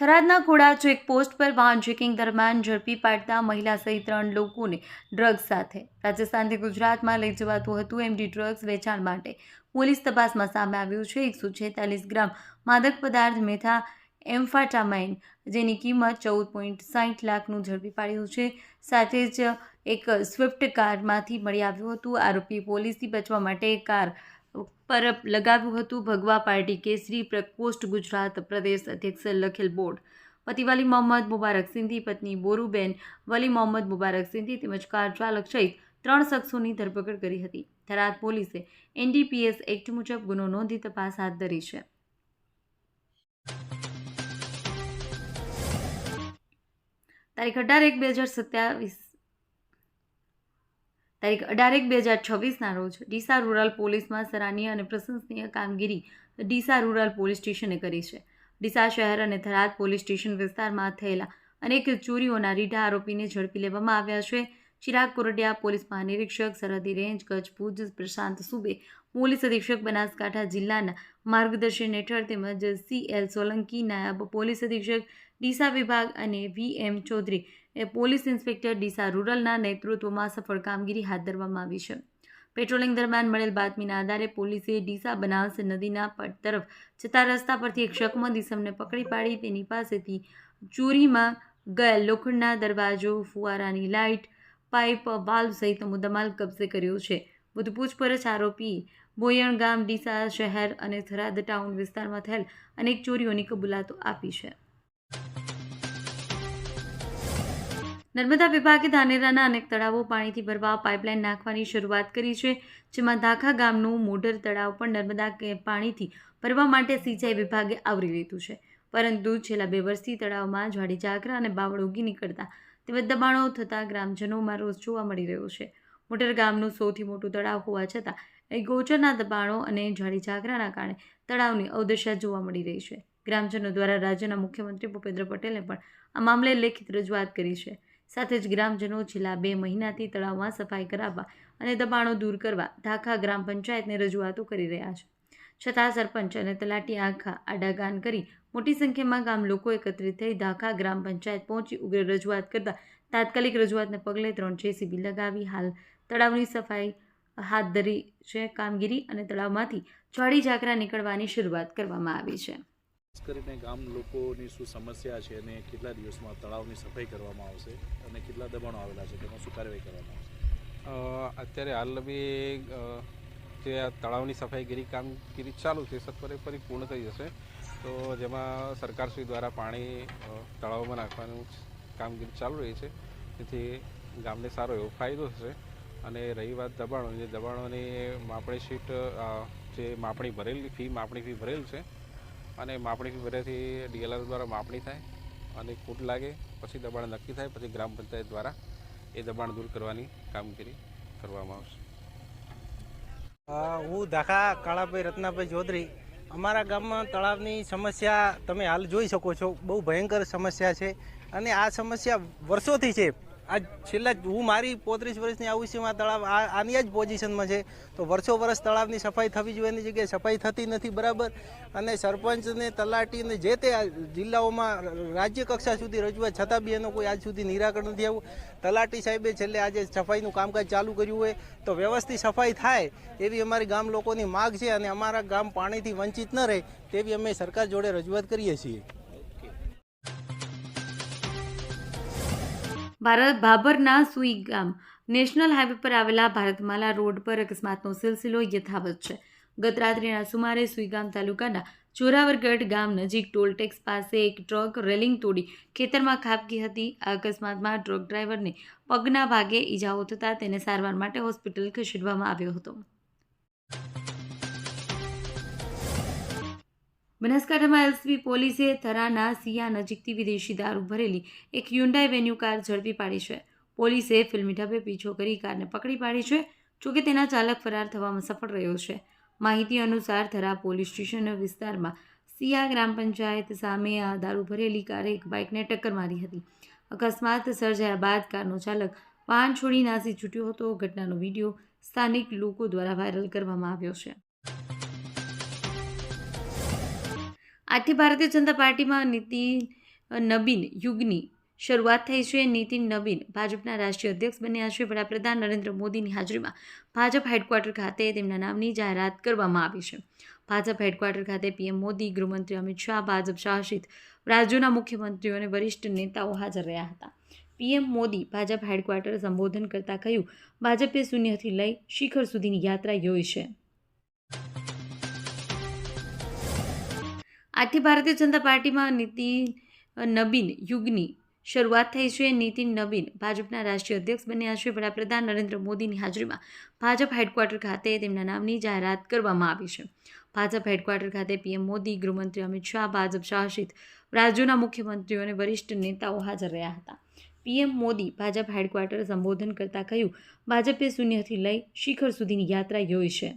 થરાદના ખોડા checkpost પર વાહન checking દરમિયાન ઝડપી પાડતા મહિલા સહિત ત્રણ લોકોને ડ્રગ્સ સાથે રાજસ્થાનથી ગુજરાતમાં લઈ જવાતું હતું એમડી ડ્રગ્સ વેચાણ માટે. પોલીસ તપાસમાં સામે આવ્યું છે, એકસો છેતાલીસ ગ્રામ માદક પદાર્થ મેથા એમ્ફાટામાઇન, જેની કિંમત ચૌદ પોઈન્ટ સાઠ લાખનું ઝડપી પાડ્યું છે. સાથે જ એક સ્વિફ્ટ કારમાંથી મળી આવ્યું હતું. આરોપી પોલીસથી બચવા માટે કાર પર લગાવ્યું હતું ભગવા પાર્ટી કેસરી પ્રકોષ્ઠ ગુજરાત પ્રદેશ અધ્યક્ષ લખેલ બોર્ડ. પતિ વલી મોહમ્મદ મુબારક સિંધી, પત્ની બોરુબેન વલી મોહમ્મદ મુબારક સિંધી તેમજ કાર ચાલક સહિત ત્રણ શખ્સોની ધરપકડ કરી હતી. થરાદ પોલીસે એનડીપીએસ એક્ટ મુજબ ગુનો નોંધી તપાસ હાથ ધરી છે. તારીખ અઢાર એક બે હજાર સત્યાવીસ તારીખ અઢાર એક બે હજાર છવ્વીસના રોજ ડીસા રૂરલ પોલીસમાં સરાહનીય અને પ્રશંસનીય કામગીરી ડીસા રૂરલ પોલીસ સ્ટેશને કરી છે. ડીસા શહેર અને થરાદ પોલીસ સ્ટેશન વિસ્તારમાં થયેલા અનેક ચોરીઓના રીઢા આરોપીને ઝડપી લેવામાં આવ્યા છે. ચિરાગ કોરડિયા, પોલીસ મહાનિરીક્ષક, સરહદી રેન્જ કચ્છ ભુજ, પ્રશાંત સુબે, પોલીસ અધિક્ષક, બનાસકાંઠા જિલ્લાના માર્ગદર્શન હેઠળ તેમજ સી એલ સોલંકી, નાયબ પોલીસ અધિક્ષક, ડીસા વિભાગ અને વી એમ ચૌધરી, એ પોલીસ ઇન્સ્પેક્ટર ડીસા રૂરલના નેતૃત્વમાં સફળ કામગીરી હાથ ધરવામાં આવી છે. પેટ્રોલિંગ દરમિયાન મળેલ બાતમીના આધારે પોલીસે ડીસા બનાસ નદીના પટ તરફ જતા રસ્તા પરથી એક શકમંદ ઇસમને પકડી પાડી, તેની પાસેથી ચોરીમાં ગયેલ લોખંડના દરવાજો, ફુવારાની લાઇટ પાઇપ વાલ્વ સહિત મુદ્દામાલ કબજે કર્યો છે. વધુ પૂછપરછ, આરોપી બોયણ ગામ, ડીસા શહેર અને થરાદ ટાઉન વિસ્તારમાં થયેલ અનેક ચોરીઓની કબૂલાતો આપી છે. નર્મદા વિભાગે ધાનેરાના અનેક તળાવો પાણીથી ભરવા પાઇપલાઇન નાખવાની શરૂઆત કરી છે, જેમાં ધાખા ગામનું મોઢર તળાવ પણ નર્મદા પાણીથી ભરવા માટે સિંચાઈ વિભાગે આવરી લીધું છે. પરંતુ છેલ્લા બે વર્ષથી તળાવમાં જાડી જાગરા અને બાવળ ઉગી નીકળતા તેમજ દબાણો થતાં ગ્રામજનોમાં રોષ જોવા મળી રહ્યો છે. મોટેર ગામનું સૌથી મોટું તળાવ હોવા છતાં એ ગોચરના દબાણો અને જાડી જાગરાના કારણે તળાવની અવદશા જોવા મળી રહી છે. ગ્રામજનો દ્વારા રાજ્યના મુખ્યમંત્રી ભૂપેન્દ્ર પટેલે પણ આ મામલે લેખિત રજૂઆત કરી છે. સાથે જ ગ્રામજનો છેલ્લા બે મહિનાથી તળાવમાં સફાઈ કરાવવા અને દબાણો દૂર કરવા ધાખા ગ્રામ પંચાયતને રજૂઆતો કરી રહ્યા છે. છતાં સરપંચ અને તલાટી આખા આડાગાન કરી મોટી સંખ્યામાં ગામ લોકો એકત્રિત થઈ ધાખા ગ્રામ પંચાયત પહોંચી ઉગ્ર રજૂઆત કરતા તાત્કાલિક રજૂઆતને પગલે ત્રણ જેસીબી લગાવી હાલ તળાવની સફાઈ હાથ ધરી છે. કામગીરી અને તળાવમાંથી ચોડી ઝાકરા નીકળવાની શરૂઆત કરવામાં આવી છે. ખાસ કરીને ગામ લોકોની શું સમસ્યા છે અને કેટલા દિવસમાં તળાવની સફાઈ કરવામાં આવશે અને કેટલા દબાણો આવેલા છે તેમાં શું કાર્યવાહી કરવામાં આવશે? અત્યારે હાલ બી જે આ તળાવની સફાઈગીરી કામગીરી ચાલુ છે સત્વરે પરિપૂર્ણ થઈ જશે. તો જેમાં સરકારશ્રી દ્વારા પાણી તળાવમાં નાખવાનું કામગીરી ચાલુ રહી છે. તેથી ગામને સારો એવો ફાયદો થશે. અને રહી વાત દબાણો, જે દબાણોની માપણી શીટ જે માપણી ભરેલી, ફી માપણી ફી ભરેલ છે. અને માપણી ફી ભર્યાથી ડીએલઆર દ્વારા માપણી થાય અને ખૂટ લાગે, પછી દબાણ નક્કી થાય, પછી ગ્રામ પંચાયત દ્વારા એ દબાણ દૂર કરવાની કામગીરી કરવામાં આવશે. હું ધાખા કાળાભાઈ રત્નાભાઈ ચૌધરી. અમારા ગામમાં તળાવની સમસ્યા તમે હાલ જોઈ શકો છો. બહુ ભયંકર સમસ્યા છે. અને આ સમસ્યા વર્ષોથી છે. આ છેલ્લા હું મારી પોત્રીસ વર્ષની છું તળાવ આની જ પોઝિશનમાં છે. તો વર્ષો વર્ષ તળાવની સફાઈ થવી જોઈએ એની જગ્યાએ સફાઈ થતી નથી, બરાબર? અને સરપંચને, તલાટીને જે તે જિલ્લાઓમાં રાજ્ય કક્ષા સુધી રજૂઆત, છતાં બી એનો કોઈ આજ સુધી નિરાકરણ નથી આવ્યું. તલાટી સાહેબે છેલ્લે આજે સફાઈનું કામકાજ ચાલુ કર્યું હોય તો વ્યવસ્થિત સફાઈ થાય એવી અમારી ગામ લોકોની માગ છે અને અમારા ગામ પાણીથી વંચિત ન રહે તેવી અમે સરકાર જોડે રજૂઆત કરીએ છીએ. ભારત ભાભરના સુઈ ગામ. નેશનલ હાઈવે પર આવેલા ભારતમાલા રોડ પર અકસ્માતનો સિલસિલો યથાવત છે. ગત રાત્રિના સુમારે સુઈગામ તાલુકાના ચોરાવરગઢ ગામ નજીક ટોલ ટેક્સ પાસે એક ટ્રક રેલિંગ તોડી ખેતરમાં ખાબકી હતી. આ અકસ્માતમાં ટ્રક ડ્રાઈવરને પગના ભાગે ઈજાઓ થતાં તેને સારવાર માટે હોસ્પિટલ ખસેડવામાં આવ્યો હતો. બનાસકાંઠામાં એલસીબી પોલીસે થરાના સિયા નજીકથી વિદેશી દારૂ ભરેલી એક યુન્ડાઈ વેન્યુ કાર ઝડપી પાડી છે. પોલીસે ફિલ્મી ઢબે પીછો કરી કારને પકડી પાડી છે જોકે તેના ચાલક ફરાર થવામાં સફળ રહ્યો છે. માહિતી અનુસાર થરા પોલીસ સ્ટેશન વિસ્તારમાં સિયા ગ્રામ પંચાયત સામે આ દારૂ ભરેલી કારે એક બાઇકને ટક્કર મારી હતી. અકસ્માત સર્જાયા બાદ કારનો ચાલક વાહન છોડી નાસી છૂટ્યો હતો. ઘટનાનો વીડિયો સ્થાનિક લોકો દ્વારા વાયરલ કરવામાં આવ્યો છે. આથી ભારતીય જનતા પાર્ટીમાં નીતિન નબીન યુગની શરૂઆત થઈ છે. નીતિન નવીન ભાજપના રાષ્ટ્રીય અધ્યક્ષ બન્યા છે. વડાપ્રધાન નરેન્દ્ર મોદીની હાજરીમાં ભાજપ હેડક્વાર્ટર ખાતે તેમના નામની જાહેરાત કરવામાં આવી છે. ભાજપ હેડક્વાર્ટર ખાતે પીએમ મોદી, ગૃહમંત્રી અમિત શાહ, ભાજપ શાસિત રાજ્યોના મુખ્યમંત્રીઓ અને વરિષ્ઠ નેતાઓ હાજર રહ્યા હતા. પીએમ મોદી ભાજપ હેડક્વાર્ટર સંબોધન કરતાં કહ્યું, ભાજપે શૂન્યથી લઈ શિખર સુધીની યાત્રા યોજી છે. આજથી ભારતીય જનતા પાર્ટીમાં નીતિન નબીન યુગની શરૂઆત થઈ છે. નીતિન નવીન ભાજપના રાષ્ટ્રીય અધ્યક્ષ બન્યા છે. વડાપ્રધાન નરેન્દ્ર મોદીની હાજરીમાં ભાજપ હેડક્વાર્ટર ખાતે તેમના નામની જાહેરાત કરવામાં આવી છે. ભાજપ હેડક્વાર્ટર ખાતે પીએમ મોદી, ગૃહમંત્રી અમિત શાહ, ભાજપ શાસિત રાજ્યોના મુખ્યમંત્રીઓ અને વરિષ્ઠ નેતાઓ હાજર રહ્યા હતા. પીએમ મોદી ભાજપ હેડક્વાર્ટર સંબોધન કરતાં કહ્યું, ભાજપે શૂન્યથી લઈ શિખર સુધીની યાત્રા યોઈ છે.